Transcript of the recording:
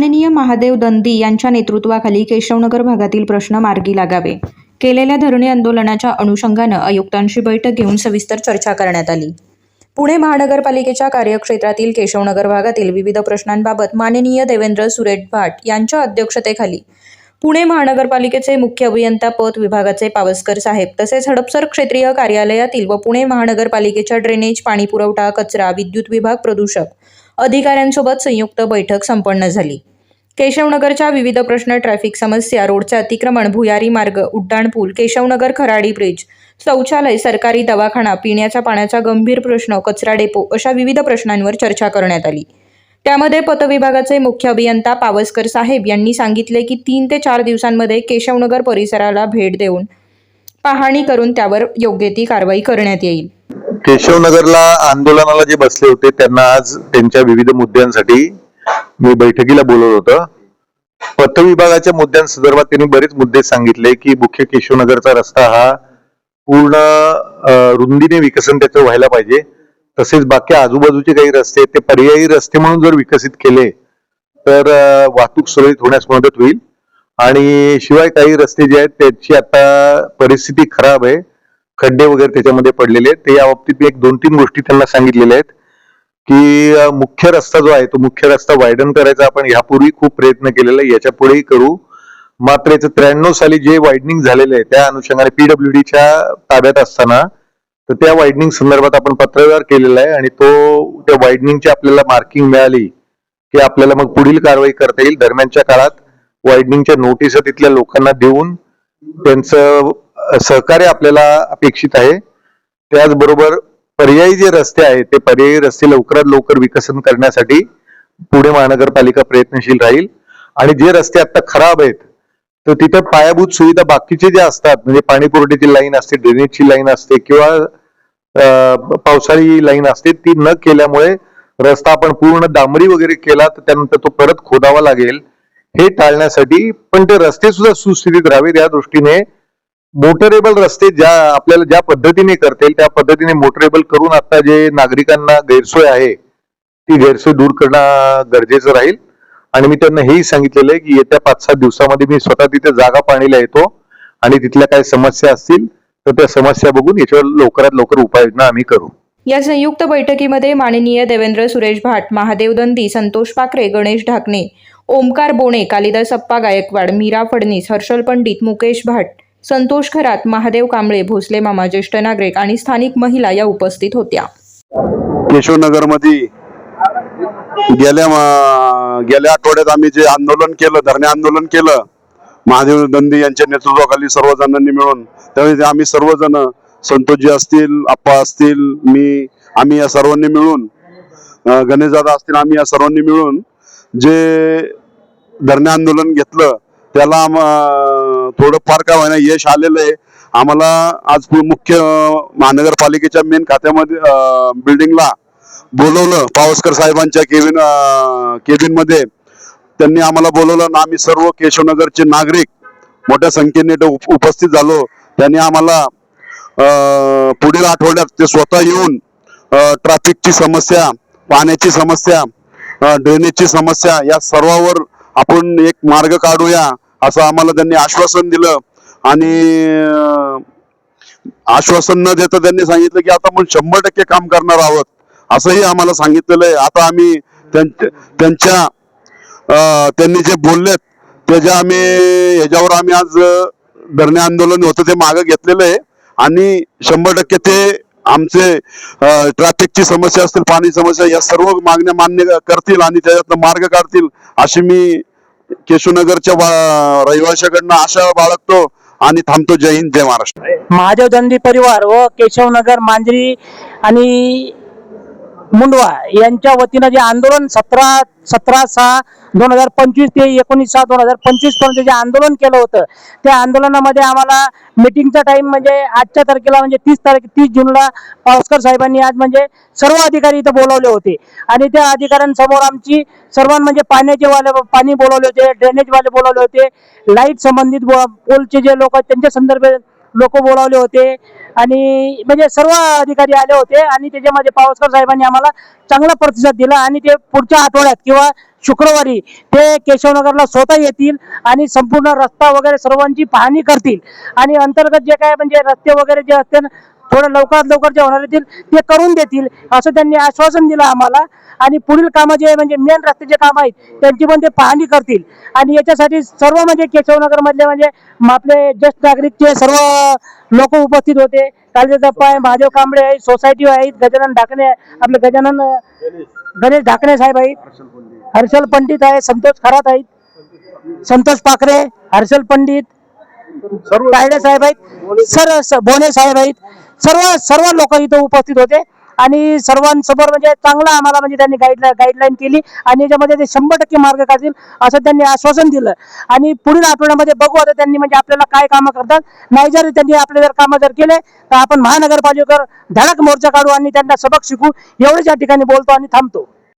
माननीय महादेव दंदी यांच्या नेतृत्वाखाली केशवनगर भागातील प्रश्न मार्गी लागावे. केलेल्या धरणे आंदोलनाच्या अनुषंगानं आयुक्तांशी बैठक घेऊन सविस्तर चर्चा करण्यात आली. पुणे महानगरपालिकेच्या कार्यक्षेत्रातील केशवनगर भागातील विविध प्रश्नांबाबत माननीय देवेंद्र सुरेश भाट यांच्या अध्यक्षतेखाली पुणे महानगरपालिकेचे मुख्य अभियंता पत विभागाचे पावसकर साहेब तसेच हडपसर क्षेत्रीय कार्यालयातील व पुणे महानगरपालिकेच्या ड्रेनेज पाणीपुरवठा कचरा विद्युत विभाग प्रदूषक अधिकाऱ्यांसोबत संयुक्त बैठक संपन्न झाली. केशवनगरच्या विविध प्रश्न ट्रॅफिक समस्या रोडचे अतिक्रमण भुयारी मार्ग उड्डाणपूल केशवनगर खराडी ब्रिज शौचालय सरकारी दवाखाना पिण्याच्या पाण्याचा गंभीर प्रश्न कचरा डेपो अशा विविध प्रश्नांवर चर्चा करण्यात आली. त्यामध्ये पतविभागाचे मुख्य अभियंता पावसकर साहेब यांनी सांगितले की तीन ते चार दिवसांमध्ये केशवनगर परिसराला भेट देऊन पाहणी करून त्यावर योग्य ती कारवाई करण्यात येईल. केशवनगरला आंदोलनाला जे बसले होते त्यांना आज त्यांच्या विविध मुद्द्यांसाठी मी बैठकीला बोलवलं होतं. पथविभागाच्या मुद्द्यांसंदर्भात त्यांनी बरेच मुद्दे सांगितले की मुख्य केशवनगरचा रस्ता हा पूर्ण रुंदीने विकसन त्याचं व्हायला पाहिजे. तसेच बाकी आजूबाजूचे काही रस्ते ते पर्यायी रस्ते म्हणून जर विकसित केले तर वाहतूक सुरळीत होण्यास मदत होईल. आणि शिवाय काही रस्ते जे आहेत त्याची आता परिस्थिती खराब आहे. खड्डे वगैरे त्याच्यामध्ये पडलेले आहेत. ते या बाबतीत एक दोन तीन गोष्टी त्यांना सांगितलेल्या आहेत. की मुख्य रस्ता जो आहे तो मुख्य रस्ता वायडन करायचा. आपण यापूर्वी खूप प्रयत्न केलेला आहे. याच्या पुढेही करू. मात्र याचं त्र्याण्णव साली जे वायडनिंग झालेलं आहे त्या अनुषंगाने पीडब्ल्यूडीच्या ताब्यात असताना तर त्या वायडनिंग संदर्भात आपण पत्रव्यवहार केलेला आहे. आणि तो त्या वायडनिंगची आपल्याला मार्किंग मिळाली की आपल्याला मग पुढील कारवाई करता येईल. दरम्यानच्या काळात वायडनिंगच्या नोटीस तिथल्या लोकांना देऊन त्यांचं सहकार्य आपल्याला अपेक्षित आहे. त्याचबरोबर पर्यायी जे रस्ते आहेत ते पर्यायी रस्ते लवकरात लवकर विकसन करण्यासाठी पुणे महानगरपालिका प्रयत्नशील राहील. आणि जे रस्ते आता खराब आहेत तर तिथे पायाभूत सुविधा बाकीचे जे असतात म्हणजे पाणी पुरवठ्याची लाईन असते ड्रेनेजची लाईन असते किंवा पावसाळी लाईन असते ती न केल्यामुळे रस्ता आपण पूर्ण डांबरी वगैरे केला तर त्यानंतर तो परत खोदावा लागेल. हे टाळण्यासाठी पण ते रस्ते सुद्धा सुस्थितीत राहावेत या दृष्टीने. मोटरेबल रस्ते ज्या आपल्याला ज्या पद्धतीने करता येईल त्या पद्धतीने मोटरेबल करून आता जे नागरिकांना गैरसोय आहे ती गैरसोय दूर करणं गरजेचं राहील. आणि मी त्यांना हेही सांगितलेलं आहे की येत्या पाच सात दिवसामध्ये मी स्वतः तिथे जागा पाणीला येतो आणि तिथल्या काही समस्या असतील तर त्या समस्या बघून याच्यावर लवकरात लवकर उपाययोजना आम्ही करू. या संयुक्त बैठकीमध्ये माननीय देवेंद्र सुरेश भाट महादेव दंदी संतोष पाकरे गणेश ढाकणे ओमकार बोणे कालिदास अप्पा गायकवाड मीरा फडणीस हर्षल पंडित मुकेश भाट संतोष खरात महादेव कांबळे भोसले मामा ज्येष्ठ नागरिक आणि स्थानिक महिला या उपस्थित होत्या. केशवनगरमध्ये गेल्या गेल्या आठवड्यात आम्ही जे आंदोलन केलं धरणे आंदोलन केलं महादेव दंदी यांच्या नेतृत्वाखाली सर्वजणांनी मिळून त्यावेळी आम्ही सर्वजण संतोषजी असतील आप्पा असतील मी आम्ही या सर्वांनी मिळून गणेशदादा असतील आम्ही या सर्वांनी मिळून जे धरणे आंदोलन घेतलं त्याला थोडंफार काय होईना यश आलेलं आहे. आम्हाला आज मुख्य महानगरपालिकेच्या मेन खात्यामध्ये बिल्डिंगला बोलवलं पावसकर साहेबांच्या केबिन केबिनमध्ये त्यांनी आम्हाला बोलवलं ना आम्ही सर्व केशवनगरचे नागरिक मोठ्या संख्येने उप- उपस्थित झालो. त्यांनी आम्हाला पुढील आठवड्यात ते स्वतः येऊन ट्रॅफिकची समस्या पाण्याची समस्या ड्रेनेजची समस्या या सर्वावर आपण एक मार्ग काढूया. असं आम्हाला त्यांनी आश्वासन दिलं. आणि आश्वासन न देता त्यांनी सांगितलं की आता आपण शंभर टक्के काम करणार आहोत. असंही आम्हाला सांगितलेलं आहे. आता आम्ही त्यांच्या त्यांच्या त्यांनी जे बोललेत त्याच्या आम्ही ह्याच्यावर आम्ही आज धरणे आंदोलन होतं ते मागं घेतलेलं आहे. आणि शंभर टक्के ते आमचे ट्रॅफिकची समस्या असतील पाणी समस्या या सर्व मागण्या मान्य करतील आणि त्याच्यातनं मार्ग काढतील अशी मी केशवनगरच्या रहिवाशाकडनं आशा बाळगतो आणि थांबतो. जय हिंद जय महाराष्ट्र. महादेव दंडी परिवार व केशवनगर मांजरी आणि मुंडवा यांच्या वतीनं जे आंदोलन सतरा सतरा सहा दोन हजार पंचवीस ते एकोणीस सहा दोन हजार पंचवीसपर्यंत जे आंदोलन केलं होतं त्या आंदोलनामध्ये आम्हाला मिटिंगचा टाइम म्हणजे आजच्या तारखेला म्हणजे तीस तारीख तीस जूनला पावसकर साहेबांनी आज म्हणजे सर्व अधिकारी इथं बोलवले होते. आणि त्या अधिकाऱ्यांसमोर आमची सर्वां म्हणजे पाण्याचे वाले पाणी बोलावले होते ड्रेनेजवाले बोलावले होते. लाइट संबंधित पोलचे जे लोक त्यांच्या संदर्भात लोक बोलावले होते. आणि म्हणजे सर्व अधिकारी आले होते आणि त्याच्यामध्ये पावसकर साहेबांनी आम्हाला चांगला प्रतिसाद दिला आणि ते पुढच्या आठवड्यात किंवा शुक्रवारी ते केशवनगरला स्वतः येतील आणि संपूर्ण रस्ता वगैरे सर्वांची पाहणी करतील. आणि अंतर्गत जे काय म्हणजे रस्ते वगैरे जे असते थोडं लवकरात लवकर जे होणार येतील ते करून देतील असं त्यांनी आश्वासन दिलं आम्हाला. आणि पुढील कामं जे म्हणजे मेन रस्त्याचे काम आहेत त्यांची पण ते पाहणी करतील. आणि याच्यासाठी सर्व म्हणजे केशवनगरमधले म्हणजे आपले ज्येष्ठ नागरिकचे सर्व लोक उपस्थित होते. कालजेजप्पा आहे महादेव कांबळे आहे सोसायटी आहेत गजानन ढाकणे आपले गजानन गणेश ढाकणे साहेब आहेत. हर्षल पंडित आहे संतोष खरात आहेत. संतोष पाखरे हर्षल पंडित साहेब आहेत सर बोने साहेब आहेत. सर्व सर्व लोक इथं उपस्थित होते आणि सर्वांसमोर म्हणजे चांगला आम्हाला म्हणजे त्यांनी गाईडलाईन गाईडलाईन केली आणि याच्यामध्ये ते शंभर टक्के मार्ग काढतील असं त्यांनी आश्वासन दिलं. आणि पुढील आठवड्यामध्ये बघू आता त्यांनी म्हणजे आपल्याला काय कामं करतात. नाही जर त्यांनी आपले जर कामं जर केले तर आपण महानगरपालिकेवर धडक मोर्चा काढू आणि त्यांना सबक शिकू. एवढेच या ठिकाणी बोलतो आणि थांबतो.